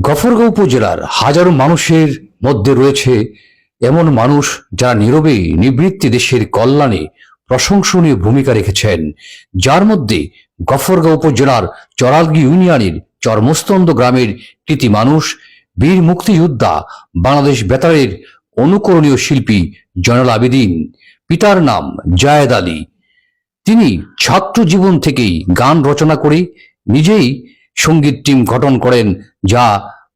গফরগাঁও উপজেলার হাজারো মানুষের মধ্যে রয়েছে এমন মানুষ যারা নীরবে নিবৃত্তি দেশের কল্যাণে প্রশংসনীয় ভূমিকা রেখেছেন। যার মধ্যে গফরগাঁও উপজেলার চরালগি ইউনিয়নের চরমস্তন্দ গ্রামের কৃতি মানুষ, বীর মুক্তিযোদ্ধা, বাংলাদেশ বেতারের অনুকরণীয় শিল্পী জয়নাল আবেদিন, পিতার নাম জায়েদ আলী। তিনি ছাত্র জীবন থেকেই গান রচনা করে নিজেই সংগীত টিম গঠন করেন, যা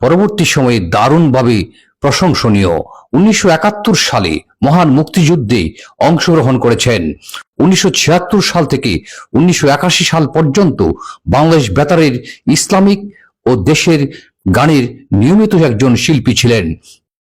পরবর্তী সময়ে দারুণভাবে প্রশংসনীয়। উনিশশো একাত্তর সালে মহান মুক্তিযুদ্ধে অংশগ্রহণ করেছেন। উনিশশো ছিয়াত্তর সাল থেকে উনিশশো একাশি সাল পর্যন্ত বাংলাদেশ বেতারের ইসলামিক ও দেশের গানের নিয়মিত একজন শিল্পী ছিলেন।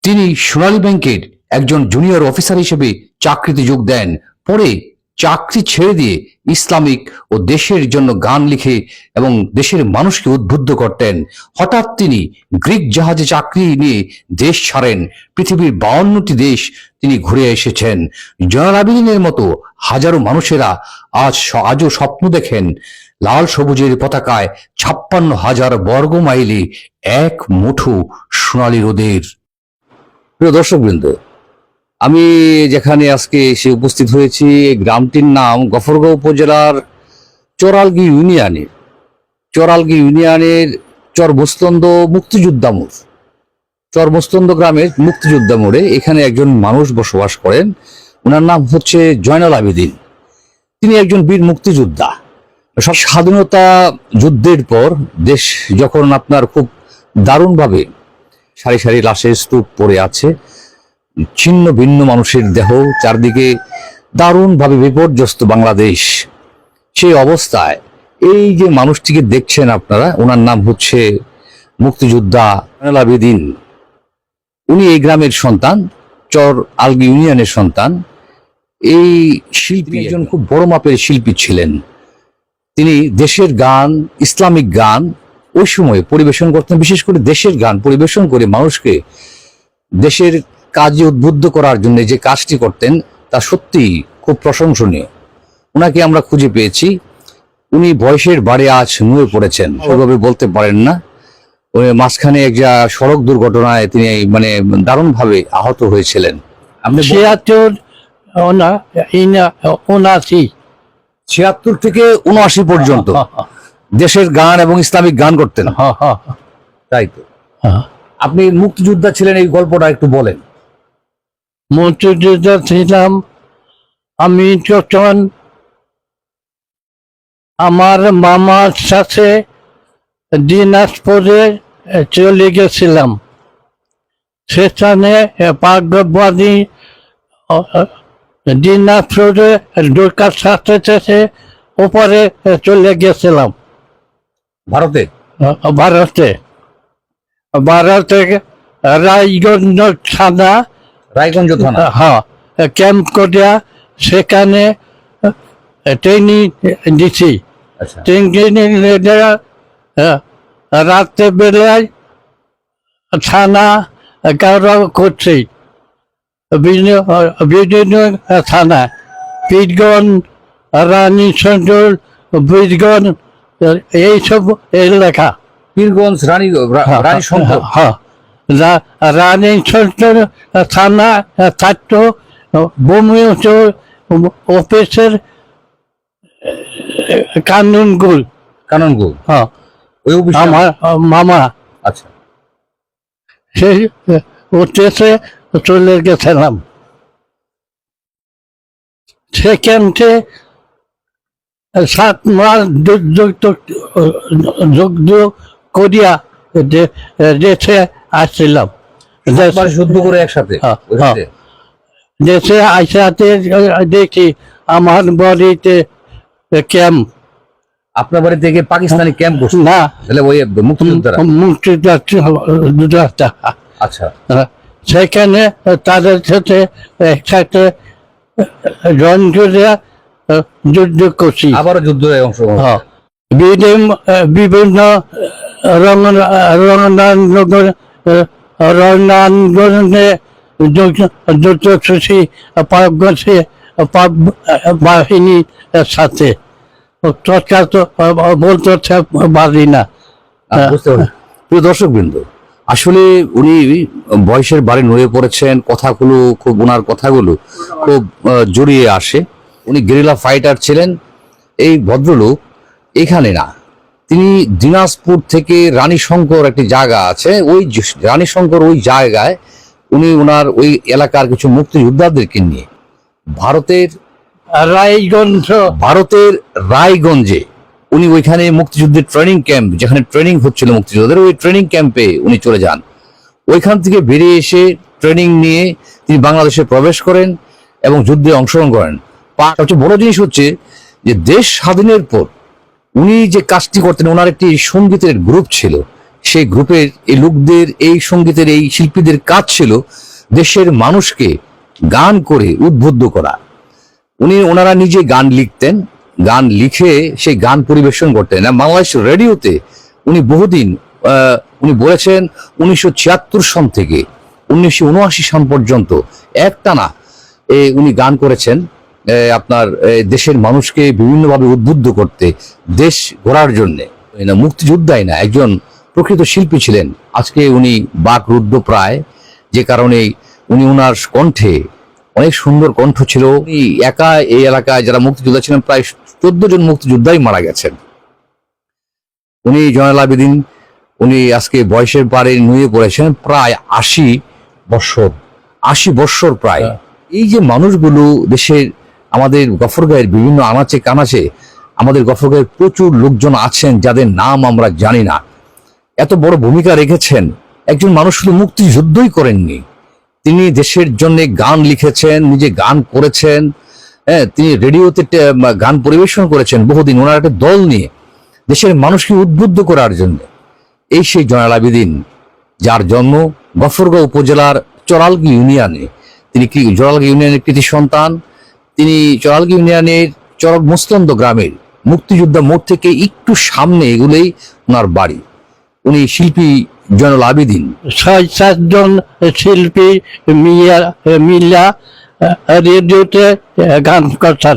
তিনি সোনালী ব্যাংকের একজন জুনিয়র অফিসার হিসেবে চাকরিতে যোগ দেন। পরে চাকরি ছেড়ে দিয়ে ইসলামিক ও দেশের জন্য গান লিখে এবং দেশের মানুষকে উদ্বুদ্ধ করতেন। হঠাৎ তিনি গ্রিক জাহাজে চাকরি নিয়ে দেশ ছাড়েন। পৃথিবীর বাউন্নটি দেশ তিনি ঘুরে এসেছেন। জয়নাল আবেদিনের মতো হাজারো মানুষেরা আজ আজও স্বপ্ন দেখেন, লাল সবুজের পতাকায় ছাপ্পান্ন হাজার বর্গ মাইলে এক মুঠো সোনালী রোদের। প্রিয় দর্শকবৃন্দ আমি যেখানে আজকে এসে উপস্থিত হয়েছি, এই গ্রামটির নাম গফরগাঁও উপজেলার চরালগি ইউনিয়নের চরালগি ইউনিয়নের চরবস্তন্দ মুক্তিযোদ্ধা মোড়। চরবস্তন্দ গ্রামের মুক্তিযোদ্ধা মোড়ে এখানে একজন মানুষ বসবাস করেন। ওনার নাম হচ্ছে জয়নাল আবেদিন। তিনি একজন বীর মুক্তিযোদ্ধা। সব স্বাধীনতা যুদ্ধের পর দেশ যখন আপনার খুব দারুণভাবে সারি সারি লাশের স্তূপ পড়ে আছে ছিন্ন ভিন্ন মানুষের দেহ চারদিকে দারুণভাবে বিপর্যস্ত বাংলাদেশ। সেই অবস্থায় এই যে মানুষটিকে দেখছেন আপনারা, ওনার নাম হচ্ছে মুক্তিযোদ্ধা আবেদিন। উনি এই গ্রামের সন্তান, চর আলগি ইউনিয়নের সন্তান। এই শিল্পী একজন খুব বড় মাপের শিল্পী ছিলেন। তিনি দেশের গান, ইসলামিক গান ওই সময়ে পরিবেশন করতেন, বিশেষ করে দেশের গান পরিবেশন করে মানুষকে দেশের কাজে উদ্বুদ্ধ করার জন্য যে কাজটি করতেন তা সত্যি খুব প্রশংসনীয়। ওনাকে আমরা খুঁজে পেয়েছি। উনি বয়সের বাড়ি আজ নুয়ে পড়েছেন। ওইভাবে বলতে পারেন না। ওই মাঝখানে এক যা সড়ক দুর্ঘটনায় তিনি মানে দারুণভাবে আহত হয়েছিলেন। আপনি ছিয়াত্তর থেকে উনআশি পর্যন্ত। দেশের গান এবং ইসলামিক গান করতেন। তাই তো। আপনি মুক্তিযোদ্ধা ছিলেন এই গল্পটা একটু বলেন। মুক্তিযোদ্ধা ছিলাম। আমি যখন আমার মামার সাথে দিনাজপুরে চলে গেছিলাম সেখানে পাগবাদী দিনাজপুরে ঢোকার সাথে সাথে উপরে চলে গেছিলাম। ভারতে? ভারতে। ভারতে রায়গঞ্জ থানা রায়গঞ্জ থানা? হ্যাঁ ক্যাম্প করিয়া সেখানে ট্রেনিং দিছি। আচ্ছা। ট্রেনিং রাত্রে বেলায় থানা কারও করছি বিভিন্ন থানা পীরগঞ্জ রানী সঞ্জল বীরগঞ্জ এইসব এলাকা। পীরগঞ্জ রানী রা- রানী শঙ্কর হ্যাঁ রা- রানী সঞ্চল থানা থাকতো ভূমি অফিসের কানুনগুল কাননগো হ্যাঁ। ওই অফিসে? আমার মামা। আচ্ছা। সেই উঠেছে চলে গেছিলাম। সেখানকে সাত মাস যুদ্ধ যুদ্ধ করিয়া দেশে আসছিলাম দেশ- শুদ্ধ করে একসাথে হ্যাঁ, ওইখানে? দেশে আইসাতে দেখি আমার বাড়িতে ক্যাম্প। আপনার বাড়ি থেকে পাকিস্তানি ক্যাম্প করছে না। তাহলে ওই মুক্তিযোদ্ধারা? মুক্তিযোদ্ধা আচ্ছা। সেখানে তাদের সাথে একসাথে জন করিয়া যুদ্ধ করছি। আবার যুদ্ধে অংশগ্রহণ। হ্যাঁ। বিভিন্ন বিভিন্ন রণাঙ্গন পাক গেছে পাক বাহিনীর সাথে। তৎকাল তো বলতে পারি না। প্রিয় দর্শক বৃন্দ আসলে উনি বয়সের বাড়ি নুয়ে পড়েছেন, কথাগুলো, খুব ওনার কথাগুলো খুব জড়িয়ে আসে। উনি গেরিলা ফাইটার ছিলেন, এই ভদ্রলোক এখানে না তিনি দিনাজপুর থেকে রানী শঙ্কর একটি জায়গা আছে। ওই যে- রানী শঙ্কর ওই জায়গায় উনি ওনার ওই এলাকার কিছু মুক্তিযোদ্ধাদেরকে নিয়ে ভারতের রায়গঞ্জ। ভারতের রায়গঞ্জে উনি ওইখানে মুক্তিযুদ্ধের ট্রেনিং ক্যাম্প যেখানে ট্রেনিং হচ্ছিল মুক্তিযোদ্ধাদের ওই ট্রেনিং ক্যাম্পে উনি চলে যান। ওইখান থেকে বেরিয়ে এসে ট্রেনিং নিয়ে তিনি বাংলাদেশে প্রবেশ করেন এবং যুদ্ধে অংশগ্রহণ করেন। সবচেয়ে বড় জিনিস হচ্ছে যে দেশ স্বাধীনের পর উনি যে কাজটি করতেন ওনার একটি সঙ্গীতের গ্রুপ ছিল। সেই গ্রুপের এই লোকদের এই সঙ্গীতের এই শিল্পীদের কাজ ছিল দেশের মানুষকে গান করে উদ্বুদ্ধ করা। উনি ওনারা নিজে গান লিখতেন গান লিখে সেই গান পরিবেশন করতেন। বাংলাদেশ রেডিওতে উনি বহুদিন উনি বলেছেন উনিশশো ছিয়াত্তর সন থেকে উনিশশো উনআশি সন পর্যন্ত একটানা এ, উনি গান করেছেন। আপনার দেশের মানুষকে বিভিন্নভাবে উদ্বুদ্ধ করতে দেশ গড়ার জন্য। মুক্তিযোদ্ধাই না একজন প্রকৃত শিল্পী ছিলেন। আজকে উনি বাক রুদ্ধ প্রায় যে কারণে উনি ওনার কণ্ঠে অনেক সুন্দর কণ্ঠ ছিল। উনি একা এই এলাকায় যারা মুক্তিযোদ্ধা ছিলেন প্রায় চোদ্দ জন মুক্তিযোদ্ধাই মারা গেছেন। উনি জয়নাল আবেদিন উনি আজকে বয়সের পারে নুয়ে পড়েছেন প্রায় আশি বৎসর আশি বৎসর প্রায়। এই যে মানুষগুলো দেশের আমাদের গফরগাঁয়ের বিভিন্ন আনাচে কানাচে আমাদের গফরগাঁয়ের প্রচুর লোকজন আছেন যাদের নাম আমরা জানি না। এত বড় ভূমিকা রেখেছেন। একজন মানুষ শুধু মুক্তিযুদ্ধই করেননি। তিনি দেশের জন্য গান লিখেছেন, নিজে গান করেছেন হ্যাঁ তিনি রেডিওতে গান পরিবেশন করেছেন বহুদিন ওনার একটা দল নিয়ে, দেশের মানুষকে উদ্বুদ্ধ করার জন্য। এই সেই জয়নাল আবেদিন যার জন্ম গফরগাঁও উপজেলার চরালগি ইউনিয়নে। তিনি কি, চরালগি ইউনিয়নের কৃতি সন্তান তিনি চরালগি ইউনিয়নের চরক মুস্তন্দ গ্রামের মুক্তিযোদ্ধা মোড় থেকে একটু সামনে এগুলোই ওনার বাড়ি। উনি শিল্পী জয়নাল আবেদিন। ছয় সাতজন শিল্পী মিয়া মিলা রেডিওতে গান করতেন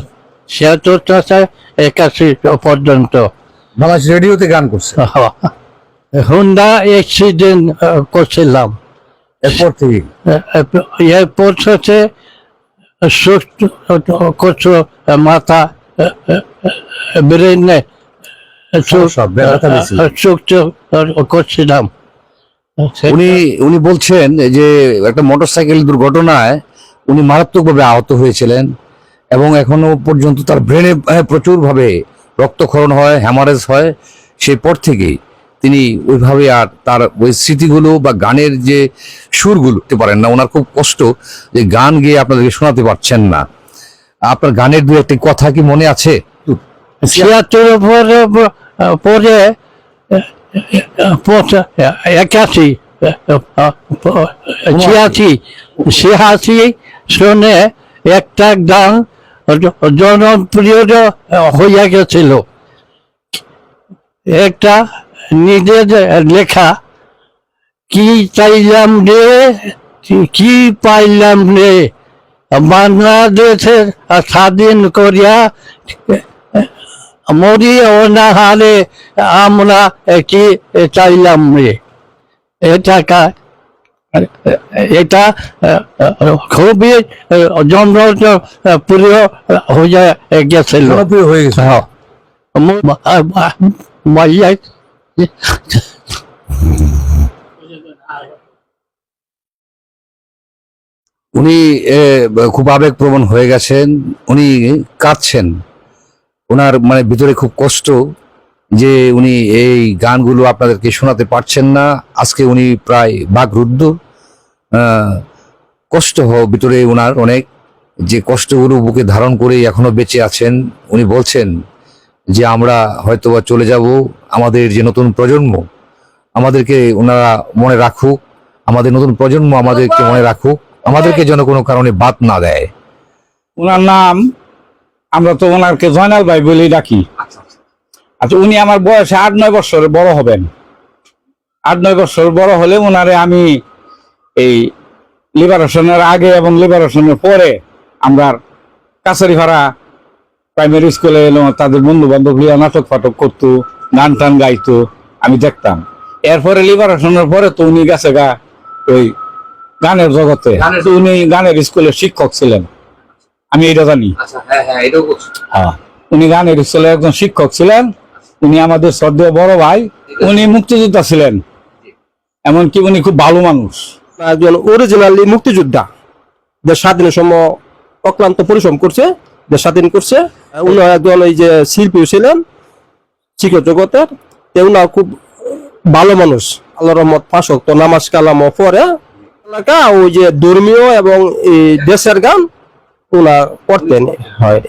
ছিয়াত্তর থেকে একাশি পর্যন্ত। বাংলাদেশ রেডিওতে গান করছে। হুন্ডা অ্যাক্সিডেন্ট করছিলাম। এরপর থেকে? এরপর হচ্ছে করছ মাথা ব্রেনে করছিলাম। উনি উনি বলছেন যে একটা মোটরসাইকেল দুর্ঘটনায় উনি মারাত্মকভাবে আহত হয়েছিলেন এবং এখনও পর্যন্ত তার ব্রেনে প্রচুর ভাবে রক্তক্ষরণ হয় হ্যামারেজ হয়। সেই পর থেকেই তিনি ওইভাবে আর তার ওই স্মৃতিগুলো বা গানের যে সুরগুলো পারেন না, ওনার খুব কষ্ট যে গান গেয়ে আপনাদেরকে শোনাতে পারছেন না। আপনার গানের দু একটি কথা কি মনে আছে? পরে একাশি ছিয়াশি ছিয়াশি সনে একটা গান জনপ্রিয় হইয়া গেছিল। একটা নিজের লেখা কি চাইলাম রে কি পাইলাম রে? বাংলাদেশের স্বাধীন করিয়া মরি অনাহারে আমরা কি চাইলাম রে? এটা এটা খুবই জনপ্রিয় হয়ে গেছিল। হয়ে গেছে হ্যাঁ। উনি খুব আবেগপ্রবণ হয়ে গেছেন। উনি কাঁদছেন। ওনার মানে ভিতরে খুব কষ্ট যে উনি এই গানগুলো আপনাদেরকে শোনাতে পারছেন না। আজকে উনি প্রায় বাকরুদ্ধ। আহ, কষ্ট ভিতরে ওনার অনেক যে কষ্টগুলো বুকে ধারণ করে এখনও বেঁচে আছেন। উনি বলছেন যে আমরা হয়তোবা চলে যাব। আমাদের যে নতুন প্রজন্ম, আমাদেরকে ওনারা মনে রাখুক, আমাদের নতুন প্রজন্ম আমাদেরকে মনে রাখুক, আমাদেরকে যেন কোনো কারণে বাদ না দেয়। ওনার নাম, আমরা তো ওনারকে জয়নাল ভাই বলেই ডাকি। আচ্ছা উনি আমার বয়সে আট নয় বছরের বড় হবেন। আট নয় বছর বড় হলে ওনারে আমি এই লিবারেশনের আগে এবং লিবারেশনের পরে আমরা কাছারিপাড়া প্রাইমারি স্কুলে এলো, তাদের বন্ধু বান্ধব নাটক ফাটক করতো। গান টান গাইতো আমি দেখতাম। এরপরে লিবারেশনের পরে তো উনি গেছে গা ওই গানের জগতে। উনি গানের স্কুলের শিক্ষক ছিলেন। আমি এটা জানি। আচ্ছা হ্যাঁ হ্যাঁ হ্যাঁ উনি গানের স্কুলের একজন শিক্ষক ছিলেন উনি আমাদের শ্রদ্ধেয় বড় ভাই উনি মুক্তিযোদ্ধা ছিলেন। এমনকি উনি খুব ভালো মানুষ। একজন অরিজিনালি মুক্তিযোদ্ধা দেশ স্বাধীনের সময় অক্লান্ত পরিশ্রম করছে দেশ স্বাধীন করছে উনি একজন এই যে শিল্পী ছিলেন শিক্ষক জগতের তেও না খুব ভালো মানুষ। আল্লাহ রহমত পাশক তো নামাজ কালাম পরে ওই যে ধর্মীয় এবং এই দেশের গান ওনা করতেন। হয়।